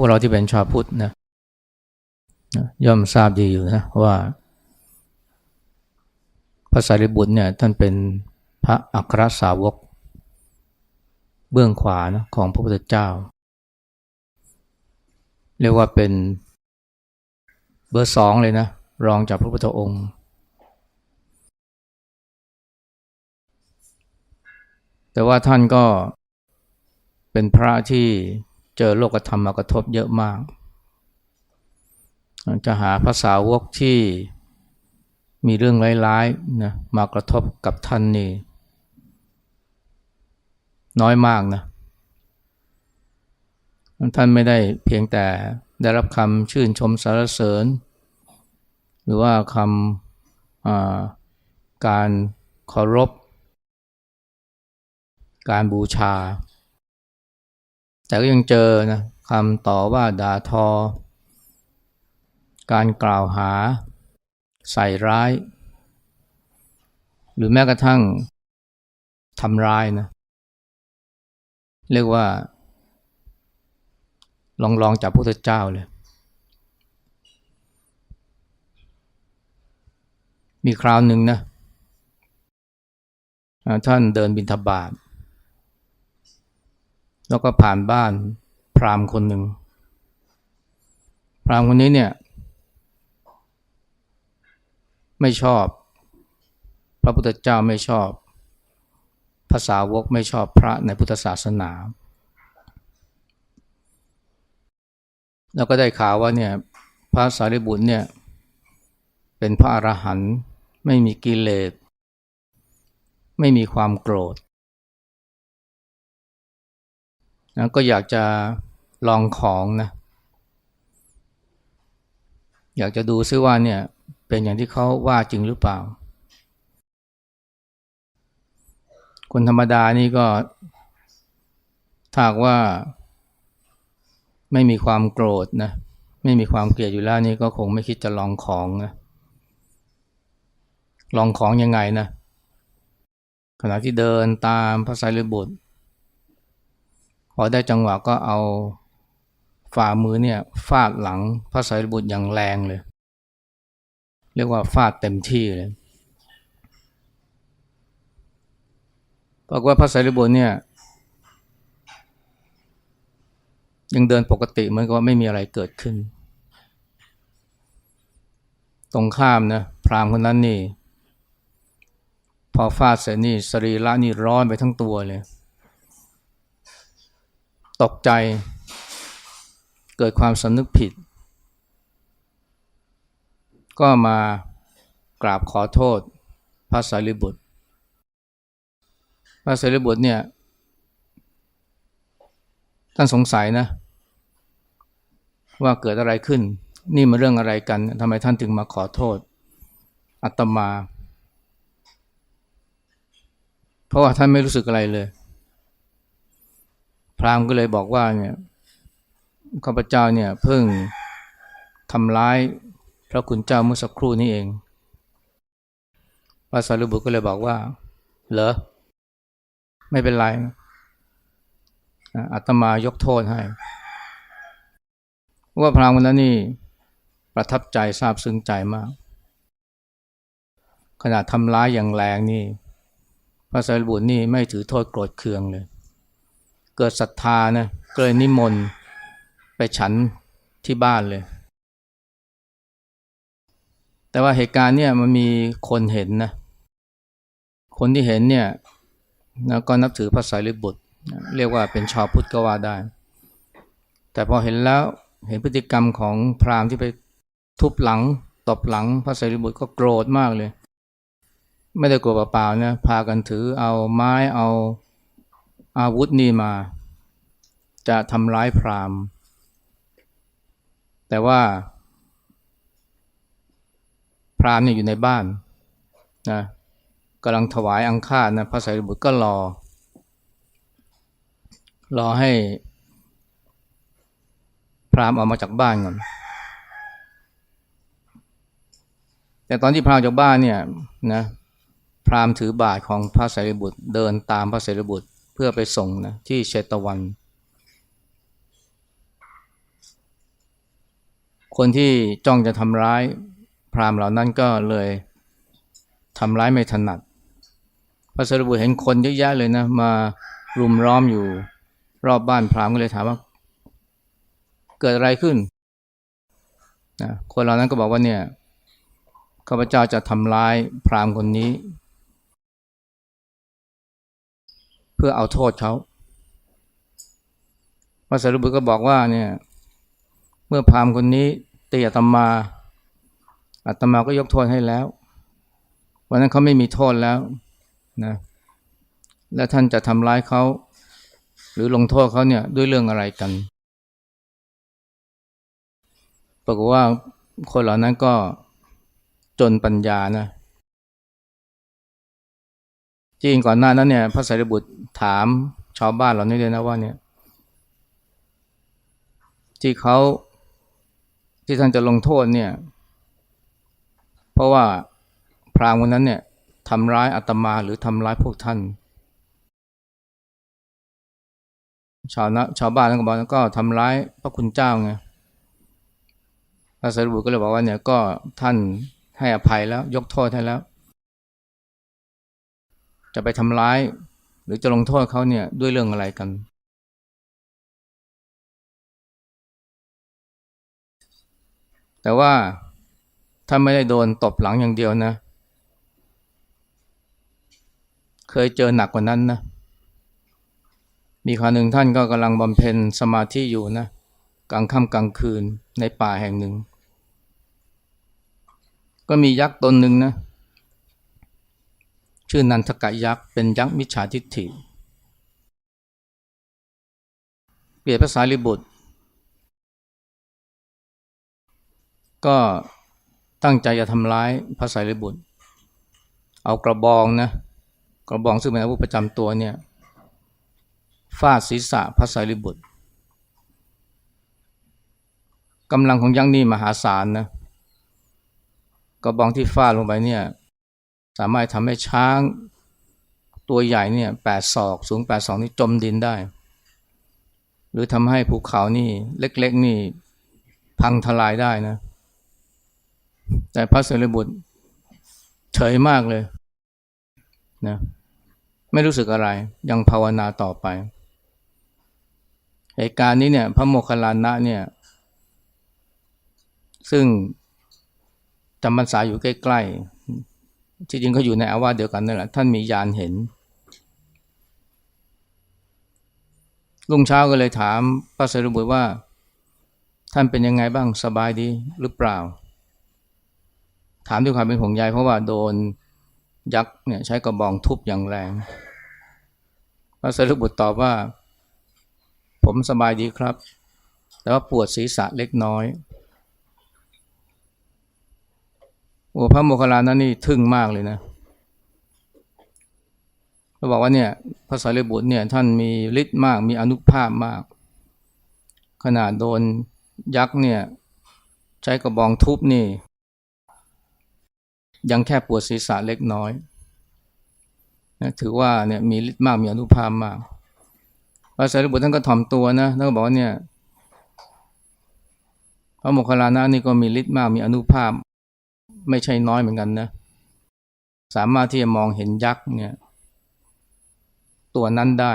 วกเราที่เป็นชาวพุทธนะย่อมทราบดีอยู่นะว่าพระสารีบุตรเนี่ยท่านเป็นพระอัครสาวก เบื้องขวานะของพระพุทธเจ้า เรียกว่าเป็นเบอร์สองเลยนะ รองจากพระพุทธองค์ แต่ว่าท่านก็เป็นพระที่ เจอโลกธรรมมากระทบเยอะมาก จะหาภาษาวกที่มีเรื่องร้ายๆนะมากระทบกับท่านนี่น้อยมากนะท่านไม่ได้เพียงแต่ได้รับคำชื่นชมสรรเสริญ หรือว่าคำการเคารพ การบูชา แต่ก็ยังเจอนะคำต่อว่าด่าทอ การกล่าวหา ใส่ร้าย หรือแม้กระทั่งทำร้ายนะ เรียกว่า ลองลองจากพระพุทธเจ้าเลย มีคราวหนึ่งนะ ท่านเดินบินทบาท แล้วก็ผ่านบ้านพรามคนหนึ่ง พรามคนนี้เนี่ย ไม่ชอบ พระพุทธเจ้าไม่ชอบภาษาวกไม่ชอบพระในพุทธศาสนา แล้วก็ได้ข่าวว่าเนี่ยพระสารีบุตรเนี่ยเป็นพระอรหันต์ไม่มีกิเลสไม่มีความโกรธ นะก็อยากจะลองของนะ อยากจะดูซิว่าเนี่ยเป็นอย่างที่เขาว่าจริงหรือเปล่า คนธรรมดานี่ก็ถ้าว่าไม่มีความโกรธนะไม่มีความเกลียดอยู่แล้วนี่ก็คงไม่คิดจะลองของนะลองของยังไงนะขณะที่เดินตามพระไตรปิฎก อได้จังหวะก็เอาฝ่ามือเนี่ยฟาดหลังพระไตรปิฎกอย่างแรงเลย เรียกว่าฟาดเต็มที่เลยบอกว่าพระไตรปิฎกเนี่ย ยังเดินปกติเหมือนกับว่าไม่มีอะไรเกิดขึ้น ตรงข้ามนะพรามคนนั้นนี่ พอฟาดเสร็จนี่สรีระนี่ร้อนไปทั้งตัวเลย ตกใจเกิดความสำนึกผิด ก็มากราบขอโทษพระสารีบุตร พระสารีบุตรเนี่ยท่านสงสัยนะ ว่าเกิดอะไรขึ้น นี่มันเรื่องอะไรกันทำไมท่านถึงมาขอโทษ อัตมา เพราะว่าท่านไม่รู้สึกอะไรเลย พราหมณ์ก็เลยบอกว่าเนี่ยข้าพเจ้าเนี่ยเพิ่งทำร้ายพระคุณเจ้าเมื่อสักครู่นี้เองพระสารีบุตรก็เลยบอกว่า เหรอ ไม่เป็นไรอาตมายกโทษให้ ว่าพราหมณ์คนนั้นนี่ประทับใจซาบซึ้งใจมาก ขนาดทำร้ายอย่างแรงนี่พระสารีบุตรนี่ไม่ถือโทษโกรธเคืองเลย เกิดศรัทธานะก็เลยนิมนต์ไปฉันที่บ้านเลย แต่ว่าเหตุการณ์เนี่ยมันมีคนเห็นนะคนที่เห็นเนี่ยนะก็นับถือพระสารีบุตร เรียกว่าเป็นชาวพุทธก็ว่าได้ แต่พอเห็นแล้วเห็นพฤติกรรมของพราหมณ์ที่ไปทุบหลังตบหลังพระสารีบุตรก็โกรธมากเลย ไม่ได้โกรธเปล่าๆนะพากันถือเอาไม้เอาอาวุธนี่มา จะทำร้ายพรามแต่ว่าพรามเนี่ยอยู่ในบ้านนะกำลังถวายอังคารนะพระสารีบุตรก็รอ รอให้พรามออกมาจากบ้านก่อน แต่ตอนที่พรามจากบ้านเนี่ยนะพรามถือบาทของพระสารีบุตรเดินตามพระสารีบุตรเพื่อไปส่งนะที่เชตวัน คนที่จ้องจะทำร้ายพรามเหล่านั้นก็เลยทำร้ายไม่ถนัดพระสารีบุตรเห็นคนเยอะแยะเลยนะมารุมล้อมอยู่รอบบ้านพรามก็เลยถามว่า เกิดอะไรขึ้นนะคนเหล่านั้นก็บอกว่าเนี่ยข้าพเจ้าจะทำร้ายพรามคนนี้ เพื่อเอาโทษเขาพระสารีบุตรก็บอกว่าเนี่ย เมื่อพามคนนี้ตีอาตมาอาตมาก็ยกโทษให้แล้ว วันนั้นเขาไม่มีโทษแล้วนะแล้วท่านจะทำร้ายเขา หรือลงโทษเขาเนี่ยด้วยเรื่องอะไรกันปรากฏว่าคนเหล่านั้นก็จนปัญญานะจริงก่อนหน้านั้นเนี่ยพระสารีบุตรถามชาวบ้านเหล่านี้เลยนะว่าเนี่ย ที่เขา ที่ท่านจะลงโทษเนี่ย เพราะว่าพรามคนนั้นเนี่ยทำร้ายอาตมาหรือทำร้ายพวกท่าน ชาวนะชาวบ้านก็บอกก็ทำร้ายพระคุณเจ้าไงพระสารีบุตรก็เลยบอกว่าเนี่ยก็ท่านให้อภัยแล้ว ยกโทษให้แล้ว จะไปทำร้าย หรือจะลงโทษเขาเนี่ยด้วยเรื่องอะไรกัน แต่ว่าถ้าไม่ได้โดนตบหลังอย่างเดียวนะ เคยเจอหนักกว่านั้นนะ มีคราวหนึ่งท่านก็กำลังบำเพ็ญสมาธิอยู่นะ กลางค่ำกลางคืนในป่าแห่งหนึ่ง ก็มียักษ์ตนหนึ่งนะ ชื่อนันทกะยักษ์เป็นยักษ์มิจฉาทิฏฐิเปรียบภาษาลิบุตร ก็ตั้งใจจะทำร้ายพระสารีบุตร เอากระบองนะกระบองซึ่งเป็นอาวุธประจำตัวเนี่ยฟาดศีรษะพระสารีบุตรกำลังของยักษ์นี่มหาศาลนะกระบองที่ฟาดลงไปเนี่ยสามารถทำให้ช้างตัวใหญ่เนี่ยแปดศอกสูงแปดศอกนี่จมดินได้ หรือทำให้ภูเขานี่เล็กๆนี่พังทลายได้นะ แต่พระสารีบุตรเฉยมากเลยนะไม่รู้สึกอะไร ยังภาวนาต่อไปเหตุการณ์นี้เนี่ย พระโมคคัลลานะเนี่ย ซึ่งจำพรรษาอยู่ใกล้ๆที่จริงเขาอยู่ในอาวาสเดียวกันนั่นแหละ ท่านมียานเห็นรุ่งเช้าก็เลยถามพระสารีบุตรว่า ท่านเป็นยังไงบ้างสบายดีหรือเปล่า ถามด้วยความเป็นห่วงใยเพราะว่าโดนยักษ์เนี่ยใช้กระบองทุบอย่างแรงพระสารีบุตรตอบว่า ผมสบายดีครับ แต่ว่าปวดศีรษะเล็กน้อยโอ้พระโมคคัลลานั้นนี่ทึ่งมากเลยนะเขาบอกว่าเนี่ยพระสารีบุตรเนี่ยท่านมีฤทธิ์มากมีอนุภาพมาก ขนาดโดนยักษ์เนี่ยใช้กระบองทุบนี่ ยังแค่ปวดศีรษะเล็กน้อยนะถือว่าเนี่ยมีฤทธิ์มากมีอนุภาพมากพระสารีบุตรท่านก็ถ่อมตัวนะท่านก็บอกว่าเนี่ยพระโมคคัลลานะนี่ก็มีฤทธิ์มากมีอนุภาพ ไม่ใช่น้อยเหมือนกันนะ สามารถที่จะมองเห็นยักษ์เนี่ย ตัวนั้นได้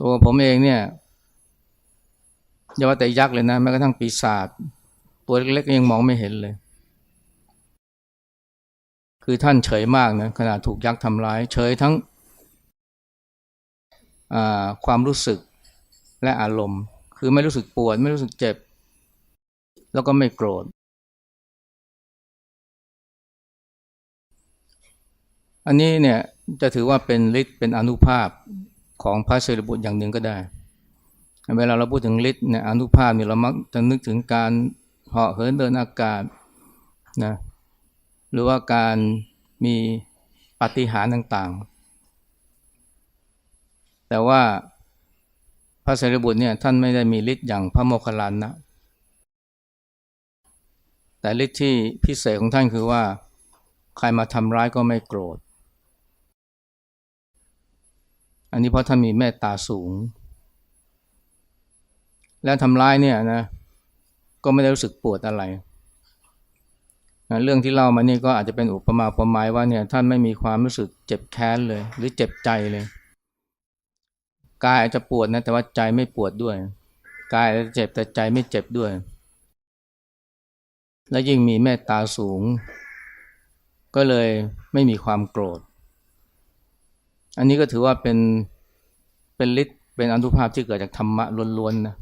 ตัวผมเองเนี่ยอย่าว่าแต่ยักษ์เลยนะแม้กระทั่งปีศาจตัวเล็กๆยังมองไม่เห็นเลย คือท่านเฉยมากนะขณะถูกยักษ์ทำร้าย เฉยทั้งความรู้สึกและอารมณ์ คือไม่รู้สึกปวด ไม่รู้สึกเจ็บ แล้วก็ไม่โกรธ อันนี้เนี่ยจะถือว่าเป็นฤทธิ์เป็นอนุภาพของพระเสรีบุตรอย่างหนึ่งก็ได้ เวลาเราพูดถึงฤทธิ์เนี่ยอนุภาพเนี่ยเรามักจะนึกถึงการเหาะเหินเดินอากาศนะ หรือว่าการมีปฏิหารต่างๆ แต่ว่าพระเสรีบุตรเนี่ยท่านไม่ได้มีฤทธิ์อย่างพระโมคคัลลานะ แต่ฤทธิ์ที่พิเศษของท่านคือว่าใครมาทำร้ายก็ไม่โกรธ อันนี้เพราะท่านมีเมตตาสูง และทำร้ายเนี่ยนะก็ไม่ได้รู้สึกปวดอะไร นะเรื่องที่เล่ามานี่ก็อาจจะเป็นอุปมาอุปไมยว่าเนี่ยท่านไม่มีความรู้สึกเจ็บแค้นเลย หรือเจ็บใจเลยกายอาจจะปวดนะแต่ว่าใจไม่ปวดด้วยกายอาจจะเจ็บแต่ใจไม่เจ็บด้วย และยิ่งมีเมตตาสูง ก็เลยไม่มีความโกรธ อันนี้ก็ถือว่าเป็นเป็นฤทธิ์เป็นอนุภาพที่เกิดจากธรรมะล้วนๆนะ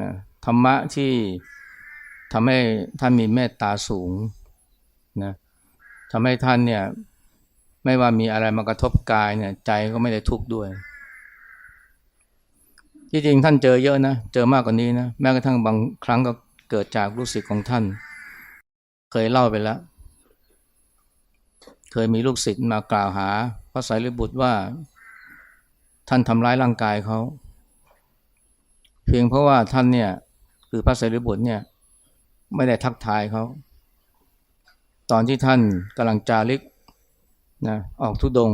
นะธรรมะที่ ทำให้ท่านมีเมตตาสูงนะทำให้ท่านเนี่ยไม่ว่ามีอะไรมากระทบกายเนี่ยใจก็ไม่ได้ทุกข์ด้วย ที่จริงท่านเจอเยอะนะ เจอมากกว่านี้นะแม้กระทั่งบางครั้งก็เกิดจากลูกศิษย์ของท่าน เคยเล่าไปแล้ว เคยมีลูกศิษย์มากล่าวหาพระสารีบุตรว่า ท่านทำร้ายร่างกายเขา เพียงเพราะว่าท่านเนี่ยคือพระสารีบุตรเนี่ย ไม่ได้ทักทายเขา ตอนที่ท่านกำลังจาริกนะออกทุดง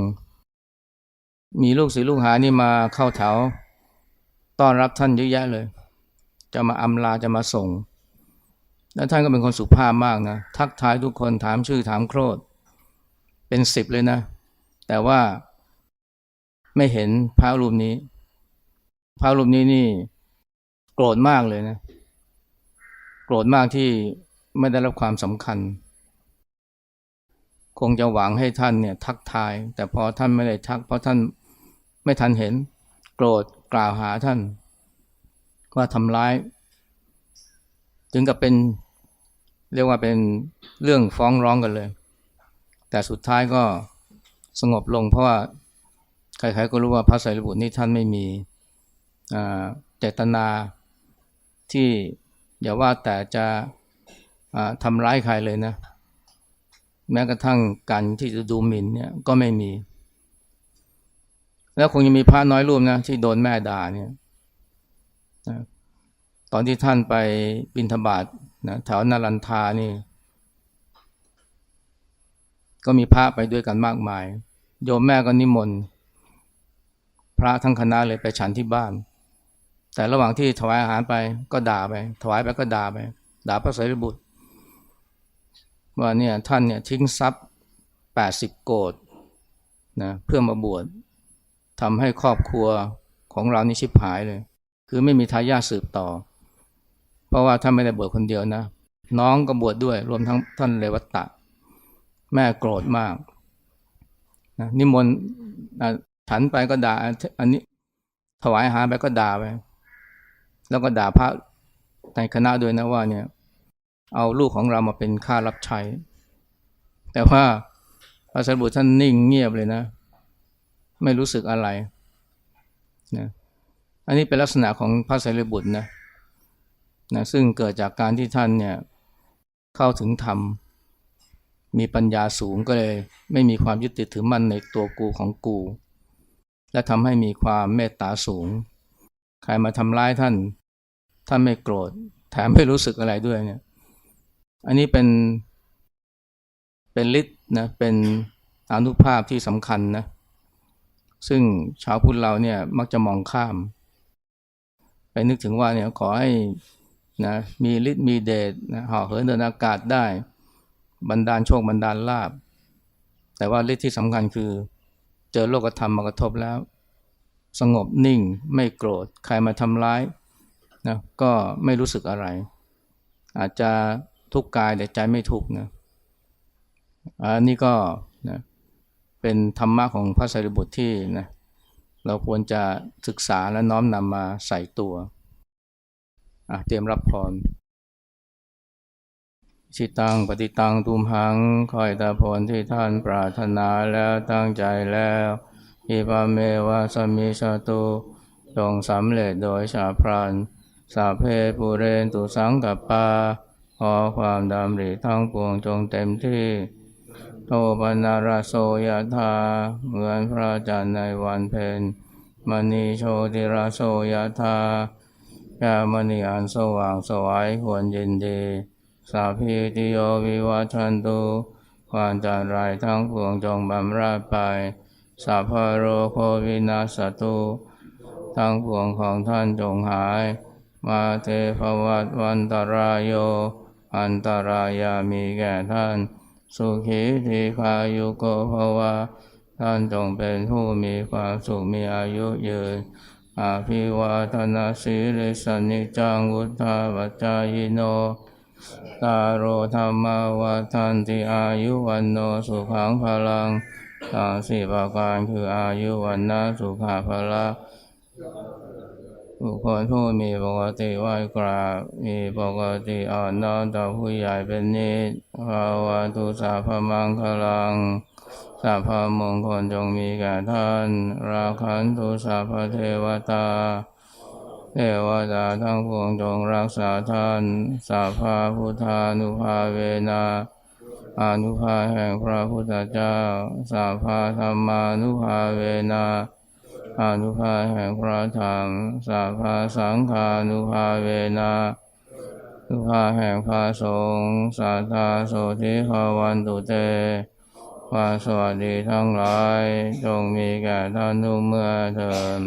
มีลูกศิษย์ลูกหานี่มาเข้าแถวต้อนรับท่านเยอะแยะเลย จะมาอำลาจะมาส่ง แล้วท่านก็เป็นคนสุภาพมากนะ ทักทายทุกคนถามชื่อถามโครดเป็นสิบเลยนะ แต่ว่าไม่เห็นพระรูปนี้ พระรูปนี้นี่โกรธมากเลยนะ โกรธมากที่ไม่ได้รับความสำคัญ คงจะหวังให้ท่านเนี่ยทักทาย แต่พอท่านไม่ได้ทัก เพราะท่านไม่ทันเห็น โกรธกล่าวหาท่าน ว่าทำร้าย ถึงกับเป็นเรียกว่าเป็นเรื่องฟ้องร้องกันเลย แต่สุดท้ายก็สงบลงเพราะว่าใครๆก็รู้ว่าพระไตรปิฎกนี่ท่านไม่มีเจตนาที่ อย่าว่าแต่จะทำร้ายใครเลยนะ แม้กระทั่งการที่จะดูหมิ่นเนี่ยก็ไม่มี แล้วคงยังมีพระน้อยรูปนะที่โดนแม่ด่าเนี่ยตอนที่ท่านไปบินทบาทนะแถวนารันทานี่ ก็มีพระไปด้วยกันมากมาย โยมแม่ก็นิมนต์พระทั้งคณะเลยไปฉันที่บ้าน แต่ระหว่างที่ถวายอาหารไปก็ด่าไป ถวายไปก็ด่าไป ด่าพระสารีบุตร ว่าเนี่ยท่านเนี่ยทิ้งทรัพย์แปดสิบโกดนะเพื่อมาบวชทำให้ครอบครัวของเรานี่ชิบหายเลย คือไม่มีทายาทสืบต่อ เพราะว่าท่านไม่ได้บวชคนเดียวนะ น้องก็บวชดด้วยรวมทั้งท่านเลวัตตะ แม่โกรธมากนะนิมนต์ฉันไปก็ด่าอันนี้ถวายอาหารไปก็ด่าไป แล้วก็ด่าพระในคณะด้วยนะว่าเนี่ยเอาลูกของเรามาเป็นค่ารับใช้ แต่ว่าพระสารีบุตรท่านนิ่งเงียบเลยนะ ไม่รู้สึกอะไรนะอันนี้เป็นลักษณะของพระสารีบุตรนะนะซึ่งเกิดจากการที่ท่านเนี่ยเข้าถึงธรรม มีปัญญาสูงก็เลย ไม่มีความยึดติดถือมั่นในตัวกูของกู และทำให้มีความเมตตาสูง ใครมาทำร้ายท่าน ท่านไม่โกรธแถมไม่รู้สึกอะไรด้วยเนี่ย อันนี้เป็นเป็นฤทธิ์นะเป็นอนุภาพที่สำคัญนะซึ่งชาวพุทธเราเนี่ยมักจะมองข้าม ไปนึกถึงว่าเนี่ยขอให้นะมีฤทธิ์มีเดชนะห่อเหินเดินอากาศได้บันดาลโชคบันดาลลาบ แต่ว่าฤทธิ์ที่สำคัญคือเจอโลกธรรมมากระทบแล้ว สงบนิ่งไม่โกรธ ใครมาทำร้าย นะก็ไม่รู้สึกอะไร อาจจะทุกข์กายแต่ใจไม่ทุกข์นะอันนี้ก็นะเป็นธรรมะของพระสารีบุตรที่นะเราควรจะศึกษาและน้อมนำมาใส่ตัวเตรียมรับพรชิตังปฏิตังทุมหังคอยตาผลที่ท่านปรารถนาแล้วตั้งใจแล้วอิปาเมวะสมิชาตุจงสำเร็จโดยชาพราน สาเพปุเรนตุสังกับปา ขอความดำริทั้งปวงจงเต็มที่โตปนาราโสยธา เหมือนพระจันทร์ในวันเพ็ญมณีโชติราโสยธายามณีอันสว่างสวยควรยินดีสัพพิติโยวิวัชันตุความจันไรทั้งปวงจงบำราดไป สัพพโรโควินาสตุ ทั้งปวงของท่านจงหาย มาเตภวัตวันตรายโย อันตรายามีแก่ท่าน สุขีทีคายุโกภวะท่านจงเป็นผู้มีความสุขมีอายุยืน อาภิวาทนาสีริสนิจังวุธาปัจจายโน ตาโรธรรมาวัฏันติอายุวันโนสุขังพลังทั้งสี่ประการคืออายุวันนะสุขาพละ บุคคลผู้มีปกติไหวกราบมีปกติอ่อนน้อมต่อผู้ใหญ่เป็นนิสภาวะตุสาพมังคลังสัพพมงคลจงมีแก่ท่าน ราคันตุสัพเทวตา เทวดาทั้งปวงจงรักษาท่านสัพพาพุทธานุภาเวนะอานุภาแห่งพระพุทธเจ้าสัพพาธรรมานุภาเวนะ อานุภาแห่งพระธรรมสาภาสังฆานุภาเวนะอนุภาแห่งพระสงฆ์สาธาโสธิภาวันตุเตความสวัสดีทั้งหลายจงมีแก่ท่านทุกเมื่อเถิด